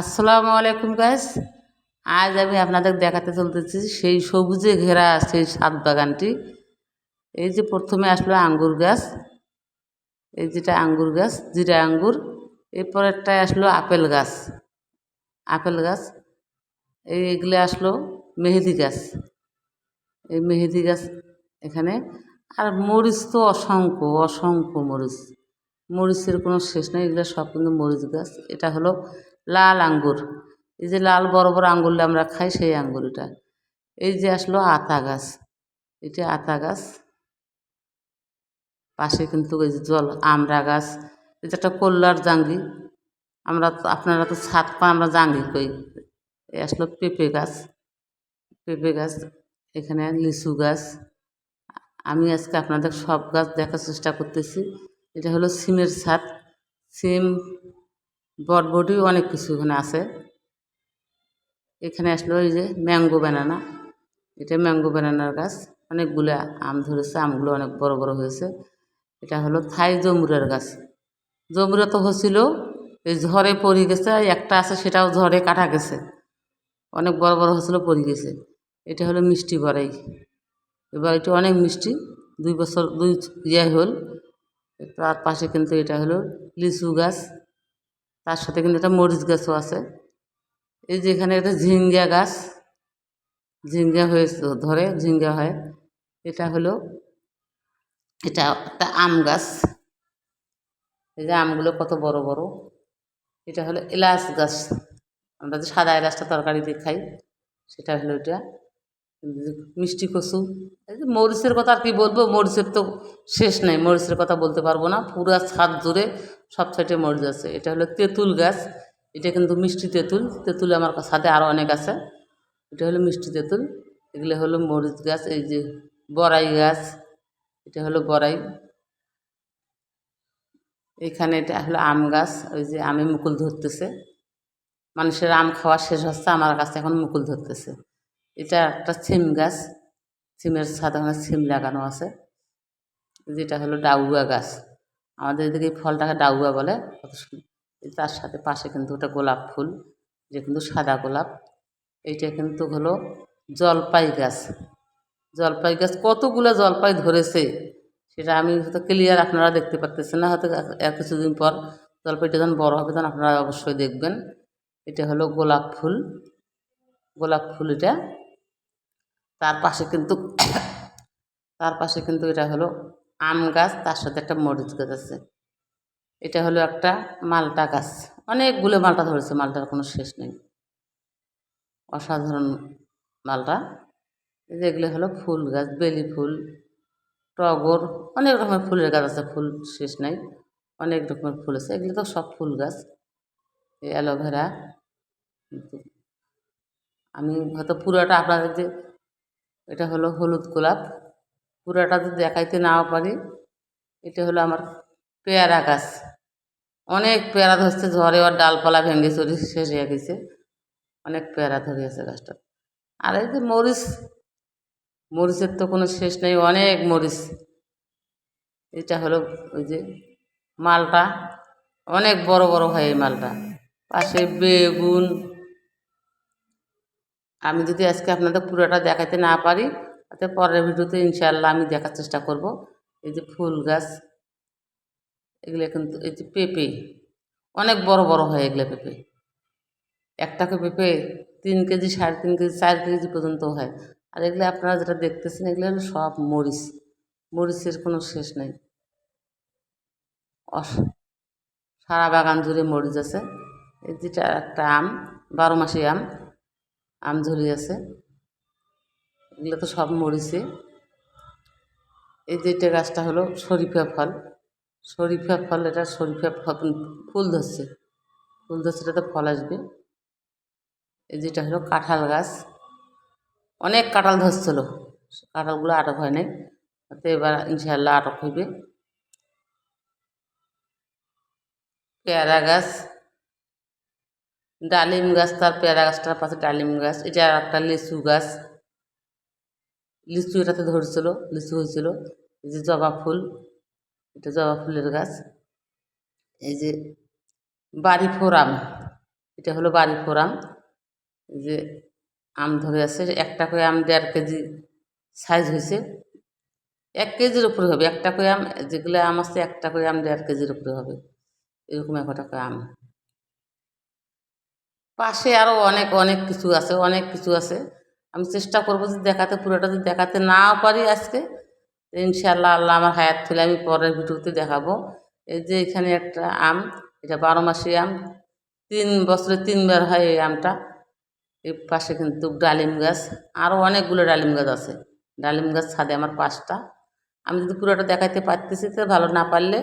আসসালামু আলাইকুম গাইস আজ আমি আপনাদের দেখাতে চলতেছি সেই সবুজে ঘেরা সেই সাত বাগানটি। এই যে প্রথমে আসলো আঙ্গুর গাছ। এই যেটা আঙ্গুর গাছ, জিরা আঙ্গুর। এরপরেরটায় আসলো আপেল গাছ। আপেল গাছ। এই এগুলো আসলো মেহেদি গাছ। এই মেহেদি গাছ এখানে। আর মরিচ তো অসংখ্য অসংখ্য মরিচ। মরিচের কোনো শেষ নেই, এগুলো সব কিন্তু মরিচ গাছ। এটা হলো লাল আঙ্গুর। এই যে লাল বড় বড় আঙ্গুরলে আমরা খাই, সেই আঙ্গুর এটা এই যে আসলো আতা গাছ। এটা আতা গাছ। পাশে কিন্তু ওই যে জল, আমড়া গাছ। এটা একটা কল্যার জাঙ্গি। আমরা আপনারা তো ছাদ পা আমরা জাঙ্গি কই। এই আসলো পেঁপে গাছ। পেঁপে গাছ, এখানে লিচু গাছ। আমি আজকে আপনাদের সব গাছ দেখার চেষ্টা করতেছি। এটা হলো সিমের ছাদ। সিম বটবটি অনেক কিছু এখানে আছে। এখানে আসলো এই যে ম্যাঙ্গো ব্যানানা। এটা ম্যাঙ্গো ব্যানানার গাছ। অনেকগুলো আম ধরেছে, আমগুলো অনেক বড় বড় হয়েছে। এটা হলো থাই জমুরের গাছ। জমুরা তো হচ্ছিল এই ঝড়ে পড়ে গেছে, একটা আছে সেটাও ঝড়ে কাটা গেছে। অনেক বড় বড় হচ্ছিল, পড়ে গেছে। এটা হলো মিষ্টি বড়াই। এবার এটা অনেক মিষ্টি, দুই বছর, দুই ইয়ে হল। তার পাশে কিন্তু এটা হলো লিচু গাছ। তার সাথে কিন্তু একটা মরিচ গাছও আছে। এই যে এখানে একটা ঝিঙ্গা গাছ, ঝিঙ্গা হয়ে ধরে, ঝিঙ্গা হয়। এটা হলো, এটা একটা আম গাছ। এই যে আমগুলো কত বড় বড়। এটা হলো এলাচ গাছ। আমরা যে সাদা এলাচটা তরকারি দিয়ে খাই, সেটা হলো এটা। মিষ্টি কচু। মরিচের কথা আর কি বলব? মরিচের তো শেষ নেই, মরিচের কথা বলতে পারব না। পুরো ছাদ জুড়ে সব সাইডে মরিচ আছে। এটা হলো তেঁতুল গাছ। এটা কিন্তু মিষ্টি তেঁতুল। তেঁতুল আমার ছাদে আরও অনেক আছে। এটা হলো মিষ্টি তেঁতুল। এগুলো হলো মরিচ গাছ, এই যে বড়াই গাছ। এটা হলো বড়াই। এখানে এটা হলো আম গাছ। ওই যে আমে মুকুল ধরতেছে। মানুষের আম খাওয়া শেষ হচ্ছে, আমার কাছে এখন মুকুল ধরতেছে। এটা একটা সিম গাছ। সিমের সাথে ওখানে সিম লাগানো আছে। যেটা হলো ডাউয়া গাছ। আমাদের এদিকে ফলটাকে ডাউয়া বলে তার সাথে পাশে কিন্তু ওটা গোলাপ ফুল, যে কিন্তু সাদা গোলাপ। এইটা কিন্তু হলো জলপাই গাছ। জলপাই গাছ কতগুলো জলপাই ধরেছে, সেটা আমি হয়তো ক্লিয়ার আপনারা দেখতে পারতেছেন না, হয়তো এক কিছুদিন পর জলপাইটা যখন বড় হবে তখন আপনারা অবশ্যই দেখবেন। এটা হলো গোলাপ ফুল। গোলাপ ফুল এটা। তার পাশে কিন্তু, তার পাশে কিন্তু এটা হলো আম গাছ, তার সাথে একটা মরিচ গাছ আছে। এটা হলো একটা মালটা গাছ। অনেকগুলো মালটা ধরেছে, মালটার কোনো শেষ নেই। অসাধারণ মালটা। যেগুলো হলো ফুল গাছ, বেলি ফুল, টগর, অনেক রকমের ফুলের গাছ আছে, ফুল শেষ নাই। অনেক রকমের ফুল আছে, এগুলো তো সব ফুল গাছ। এই অ্যালোভেরা। আমি হয়তো পুরোটা আপনাদের এটা হলো হলুদ গোলাপ। পুরোটা যদি দেখাইতে নাও পারি। এটা হলো আমার পেয়ারা গাছ। অনেক পেয়ারা ধরছে, ঝড়ে ওর ডালপালা ভেঙে চড়ে শেষ হয়ে গেছে। অনেক পেয়ারা ধরে ধরিয়েছে গাছটা। আর এই যে মরিচ, মরিচের তো কোনো শেষ নেই, অনেক মরিচ। এটা হলো ওই যে মালটা, অনেক বড় বড় হয় এই মালটা। পাশে বেগুন। আমি যদি আজকে আপনাদের পুরোটা দেখাতে না পারি তাতে পরের ভিডিওতে ইনশাল্লাহ আমি দেখার চেষ্টা করব। এই যে ফুল গাছ, এগুলো কিন্তু এই যে পেঁপে, অনেক বড় বড় হয় এগুলো পেঁপে। একটাকে পেঁপে তিন কেজি, সাড়ে তিন কেজি, চার কেজি পর্যন্ত হয়। আর এগুলো আপনারা যেটা দেখতেছেন, এগুলো হলো সব মরিচ। মরিচের কোনো শেষ নেই। সারা বাগান জুড়ে মরিচ আছে। এই যেটা একটা আম, বারো মাসি আম আম ঝুলি আছে। এগুলো তো সব মরিচে। এই যেটা গাছটা হলো শরীফা ফল। শরীফা ফল, এটা শরীফা ফল ধরছে। ফুল ধরছে এটাতে ফল আসবে। এই যেটা হলো কাঁঠাল গাছ। অনেক কাঁঠাল ধরছিল। কাঁঠালগুলো আটক হয় নাই। তো এবার ইনশাল্লাহ আটক হইবে। পেয়ারা গাছ। ডালিম গাছ, তার পেয়ারা গাছটার পাশে ডালিম গাছ। এটা আর একটা লিচু গাছ। লিচু এটাতে ধরছিল, লিচু হয়েছিল। এই যে জবা ফুল, এটা জবা ফুলের গাছ। এই যে বাড়ি ফোরাম, এটা হলো বাড়ি ফোরাম। এই যে আম ধরে আছে, একটা করে আম দেড় কেজি সাইজ হয়েছে। এক কেজির উপরে হবে, একটা করে আম, যেগুলো আম আছে, একটা করে আম দেড় কেজির উপরে হবে। এরকম একটা করে আম। পাশে আরও অনেক অনেক কিছু আছে, অনেক কিছু আছে। আমি চেষ্টা করব যে দেখাতে, পুরোটা যদি দেখাতে নাও পারি আজকে তো ইনশাআল্লাহ আল্লাহ আমার হায়াত ফেলে আমি পরের ভিডিওতে দেখাবো। এই যে এখানে একটা আম, এটা বারো মাসি আম, তিন বছরে তিনবার হয় এই আমটা। এর পাশে কিন্তু ডালিম গাছ আরও অনেকগুলো ডালিম গাছ আছে। ডালিম গাছ ছাদে আমার পাঁচটা। আমি যদি পুরোটা দেখাতে পারতেছি, তো ভালো না পারলে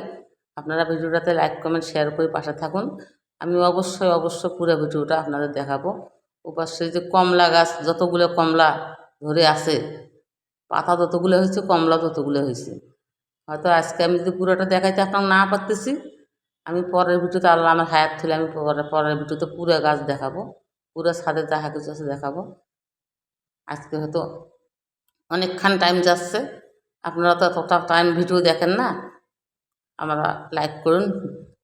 আপনারা ভিডিওটাতে লাইক, কমেন্ট, শেয়ার করে পাশে থাকুন। আমি অবশ্যই অবশ্যই পুরো ভিডিওটা আপনাদের দেখাবো। ওপাশে যে কমলা গাছ, যতগুলো কমলা ধরে আছে, পাতা যতগুলো হয়েছে, কমলা ততগুলো হয়েছে। হয়তো আজকে আমি যদি পুরোটা দেখাইতে আপনার না পারতেছি, আমি পরের ভিডিওতে আল্লাহ আমার হায়াত থেকে আমি পরে, পরের ভিডিওতে পুরো গাছ দেখাবো, পুরো ছাদে দেখা কিছু আছে দেখাবো। আজকে হয়তো অনেকক্ষণ টাইম যাচ্ছে, আপনারা তো এতটা টাইম ভিডিও দেখেন না, আমরা লাইক করুন।